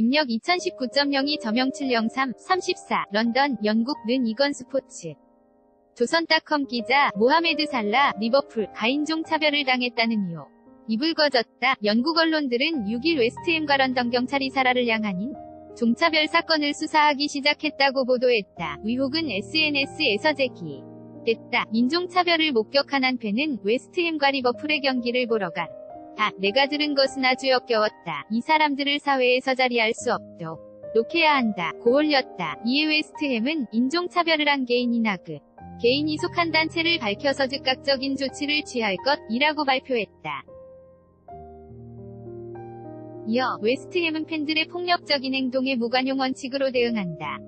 입력 2019.02 저명 703 34 런던 영국 는 이건 스포츠 조선닷컴 기자 모하메드 살라 리버풀 가인종 차별을 당했다는 이유 입을 거졌다 영국 언론들은 6일 웨스트햄과 런던 경찰이 사라를 향한 종차별 사건을 수사하기 시작했다고 보도했다. 의혹은 SNS에서 제기. 됐다. 인종차별을 목격한 한 팬은 웨스트햄과 리버풀의 경기를 보러 가. 다 내가 들은 것은 아주 역겨웠다. 이 사람들을 사회에서 자리할 수 없도. 놓게야 한다. 고 올렸다. 이에 웨스트햄은 인종차별을 한 개인이나 그 개인이 속한 단체를 밝혀서 즉각적인 조치를 취할 것이라고 발표했다. 이어 웨스트햄은 팬들의 폭력적인 행동에 무관용 원칙으로 대응한다.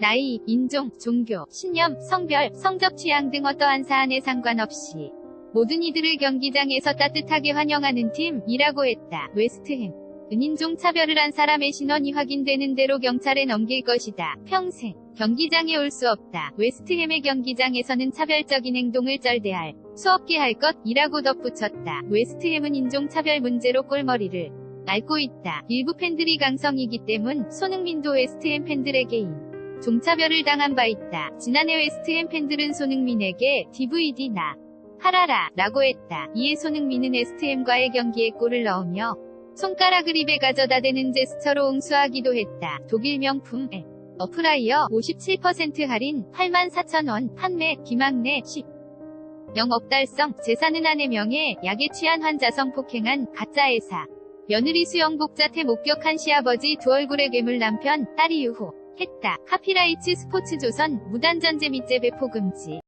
나이, 인종, 종교, 신념, 성별, 성적 취향 등 어떠한 사안에 상관없이 모든 이들을 경기장에서 따뜻하게 환영하는 팀이라고 했다. 웨스트햄. 은인종 차별을 한 사람의 신원이 확인되는 대로 경찰에 넘길 것이다. 평생 경기장에 올 수 없다. 웨스트햄의 경기장에서는 차별적인 행동을 절대할 수 없게 할 것이라고 덧붙였다. 웨스트햄은 인종차별 문제로 꼴머리를 앓고 있다. 일부 팬들이 강성이기 때문 손흥민도 웨스트햄 팬들에게인 종차별을 당한 바 있다. 지난해 웨스트햄 팬들은 손흥민에게 DVD나 팔아라 라고 했다. 이에 손흥민은 웨스트햄과의 경기에 골을 넣으며 손가락을 입에 가져다 대는 제스처로 응수하기도 했다. 독일 명품 앱 어프라이어 57% 할인 84,000원 판매 김학래 10 영업 달성 재산은 아내 명예 약에 취한 환자 성폭행한 가짜 회사 며느리 수영복자태 목격한 시아버지 두 얼굴의 괴물 남편 딸이 유호 했다. 카피라이츠 스포츠조선 무단전제 및 재배포 금지